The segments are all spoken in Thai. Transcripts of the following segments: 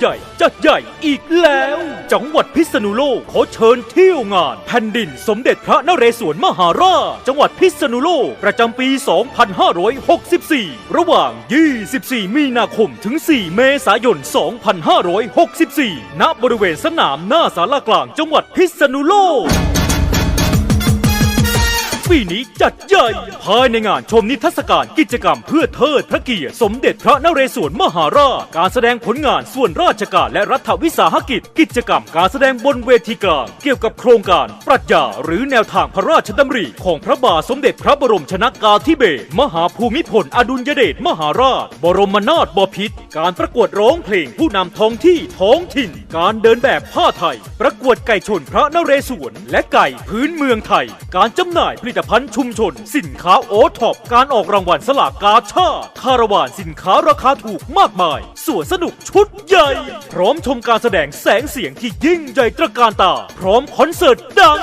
ใหญ่จัดใหญ่อีกแล้ว จังหวัดพิษณุโลกขอเชิญเที่ยวงาน แผ่นดินสมเด็จพระนเรศวรมหาราช จังหวัดพิษณุโลกประจำปี 2564 ระหว่าง 24 มีนาคมถึง 4 เมษายน 2564 ณ บริเวณสนามหน้าสารากลางจังหวัดพิษณุโลก ปีนี้จัดใหญ่ ภายในงานชมนิทรรศการกิจกรรมเพื่อเทิดพระเกียรติสมเด็จพระนเรศวรมหาราช การแสดงผลงานส่วนราชการและรัฐวิสาหกิจ กิจกรรมการแสดงบนเวทีกลาง เกี่ยวกับโครงการปรัชญาหรือแนวทางพระราชดำริของพระบาทสมเด็จพระบรมชนากาธิเบศรมหาภูมิพลอดุลยเดชมหาราช บรมนาถบพิตรการประกวดร้องเพลงผู้นำท้องที่ท้องถิ่น การเดินแบบผ้าไทย ประกวดไก่ชนพระนเรศวรและไก่พื้นเมืองไทย การจำหน่ายผลิตภัณฑ์ชุมชน สินค้าโอท็อปการออกรางวัลสลากกาชาติคาราวานสินค้าราคาถูกมากมายสวนสนุกชุดใหญ่ พร้อมชมการแสดงแสงเสียงที่ยิ่งใหญ่ตระการตา พร้อมคอนเสิร์ตดัง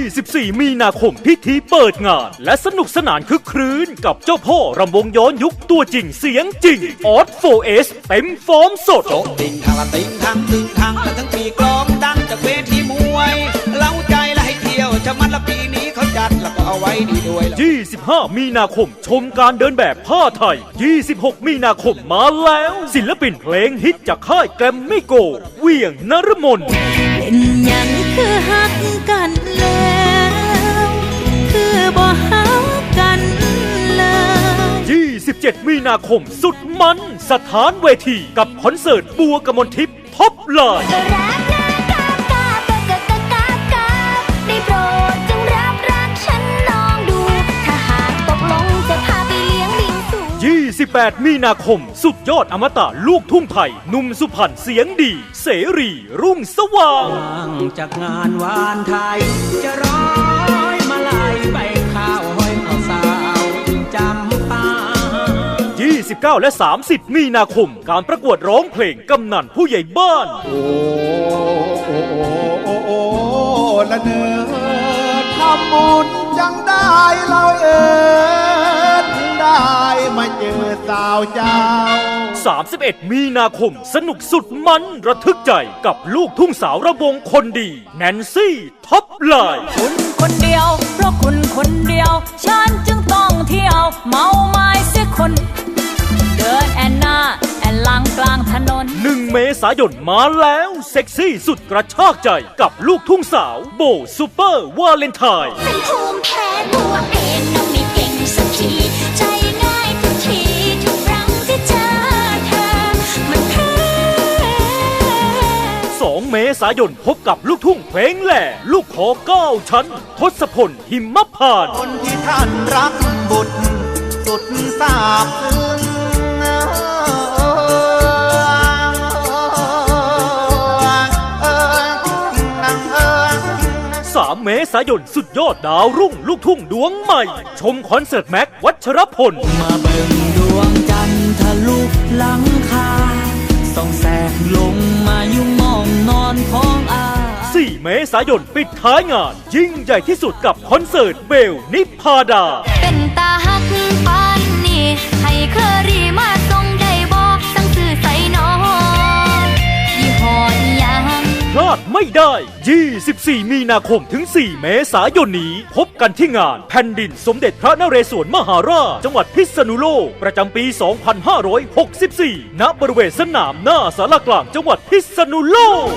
24 มีนาคมพิธีเปิดงาน และสนุกสนานคึกครื้นกับเจ้าพ่อรำวงย้อนยุคตัวจริงเสียงจริงออสโฟเอสเต็มฟอร์มสดโจ๊ะติงทางละติงทางตึงทางและทั้ง ดีด้วยล่ะ25 มีนาคมชมการเดินแบบผ้าไทย 26 มีนาคมมาแล้ว ศิลปินเพลงฮิตจากค่ายแกรมมี่โก เวียงนรมน เป็นหยังคือหักกันแล้ว คือบ่หักกันเลย 27 มีนาคมสุดมัน สถานเวทีกับคอนเสิร์ตบัวกมลทิพย์ท็อปไลน์ 28มีนาคม สุดยอดอมตะลูกทุ่งไทยหนุ่มสุพรรณเสียงดี เสรี รุ่งสว่างหลังจากงานวานไทย จะร้อยมาลายไปข้าวห้อยเอาสาวจำปา29 และ 30 มีนาคม การประกวดร้องเพลงกำนันผู้ใหญ่บ้าน โอ้โอ้โอ้โอ้โอ้ละเนิดทำบุญยังได้เราเอิดได้ มาเจอสาวเจ้า 31 มีนาคมสนุกสุดมันระทึกใจกับลูกทุ่งสาวระวงคนดี แนนซี่ท็อปไลน์คุณคนเดียว เพราะคุณคนเดียว ฉันจึงต้องเที่ยว เมาไม้เสียคน เดินแอนหน้าแอนหลังกลางถนนหนึ่งเมษายนมาแล้ว เซ็กซี่สุดกระชากใจกับลูกทุ่งสาว โบซูเปอร์วาเลนไทน์ เป็นภูมิแพ้ตัวเองก็ไม่เก่ง เมษายนพบกับลูกทุ่งเพลงแหล่ ลูกขอเก้าชั้น ทศพลหิมพานต์ คนที่ท่านรักบุตรสุดทราบซึ้ง3 เมษายนสุดยอดดาวรุ่งลูกทุ่งดวงใหม่ ชมคอนเสิร์ตแม็กวัชรพล มาเบิ่งดวงจันทร์ทะลุหลังคาส่องแสงลง 4 เมษายนปิดท้ายงาน ยิ่งใหญ่ที่สุดกับคอนเสิร์ตเบลนิพาดา เป็นตาหักปานนี่ให้เคอรี่มาส่งได้บอกสั่งซื้อใส่น้องยี่ห้ออิหยังพลาดไม่ได้ 24 มีนาคมถึง 4 เมษายนนี้ พบกันที่งานแผ่นดินสมเด็จพระนเรศวรมหาราช จังหวัดพิษณุโลก ประจำปี 2564 ณ บริเวณสนามหน้าสารกลางจังหวัดพิษณุโลก